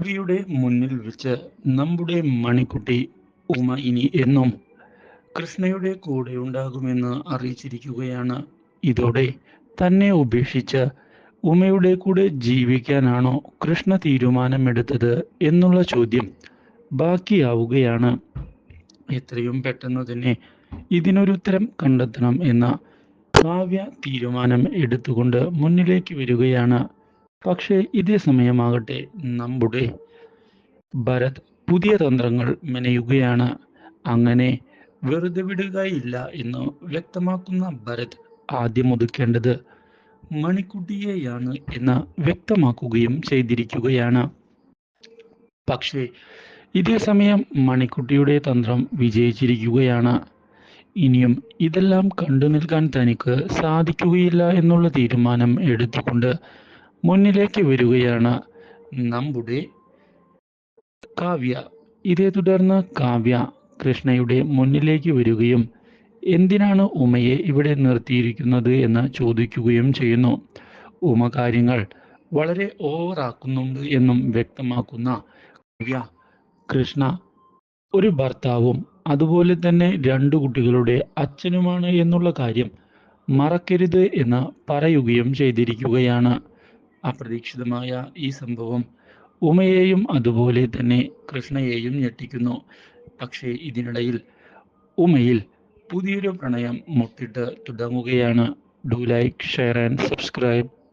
യുടെ മുന്നിൽ വെച്ച് നമ്മുടെ മണിക്കുട്ടി ഉമ ഇനി എന്നും കൃഷ്ണയുടെ കൂടെ ഉണ്ടാകുമെന്ന് അറിയിച്ചിരിക്കുകയാണ്. ഇതോടെ തന്നെ ഉപേക്ഷിച്ച് ഉമയുടെ കൂടെ ജീവിക്കാനാണോ കൃഷ്ണ തീരുമാനമെടുത്തത് എന്നുള്ള ചോദ്യം ബാക്കിയാവുകയാണ്. എത്രയും പെട്ടെന്ന് തന്നെ ഇതിനൊരു ഉത്തരം കണ്ടെത്തണം എന്ന കാവ്യ തീരുമാനം എടുത്തുകൊണ്ട് മുന്നിലേക്ക് വരികയാണ് പക്ഷേ ഇതേ സമയമാകട്ടെ നമ്മുടെ ഭരത് പുതിയ തന്ത്രങ്ങൾ മെനയുകയാണ്. അങ്ങനെ വെറുതെ വിടുകയില്ല എന്ന് വ്യക്തമാക്കുന്ന ഭരത് ആദ്യം ഒതുക്കേണ്ടത് മണിക്കുട്ടിയെയാണ് എന്ന് വ്യക്തമാക്കുകയും ചെയ്തിരിക്കുകയാണ്. പക്ഷേ ഇതേ സമയം മണിക്കുട്ടിയുടെ തന്ത്രം വിജയിച്ചിരിക്കുകയാണ്. ഇനിയും ഇതെല്ലാം കണ്ടു നിൽക്കാൻ തനിക്ക് സാധിക്കുകയില്ല എന്നുള്ള തീരുമാനം എടുത്തുകൊണ്ട് മുന്നിലേക്ക് വരികയാണ്. നമ്മുടെ കാവ്യ. ഇതേ തുടർന്ന് കാവ്യ കൃഷ്ണയുടെ മുന്നിലേക്ക് വരികയും എന്തിനാണ് ഉമയെ ഇവിടെ നിർത്തിയിരിക്കുന്നത് എന്ന് ചോദിക്കുകയും ചെയ്യുന്നു. ഉമ കാര്യങ്ങൾ വളരെ ഓവറാക്കുന്നുണ്ട് എന്നും വ്യക്തമാക്കുന്ന കാവ്യ കൃഷ്ണ ഒരു ഭർത്താവും അതുപോലെ തന്നെ രണ്ടു കുട്ടികളുടെ അച്ഛനുമാണ് എന്നുള്ള കാര്യം മറക്കരുത് എന്ന് പറയുകയും ചെയ്തിരിക്കുകയാണ്. അപ്രതീക്ഷിതമായ ഈ സംഭവം ഉമയെയും അതുപോലെ തന്നെ കൃഷ്ണയെയും ഞെട്ടിക്കുന്നു. പക്ഷേ ഇതിനിടയിൽ ഉമയിൽ പുതിയൊരു പ്രണയം മുട്ടിട്ട് തുടങ്ങുകയാണ്. Do like share and subscribe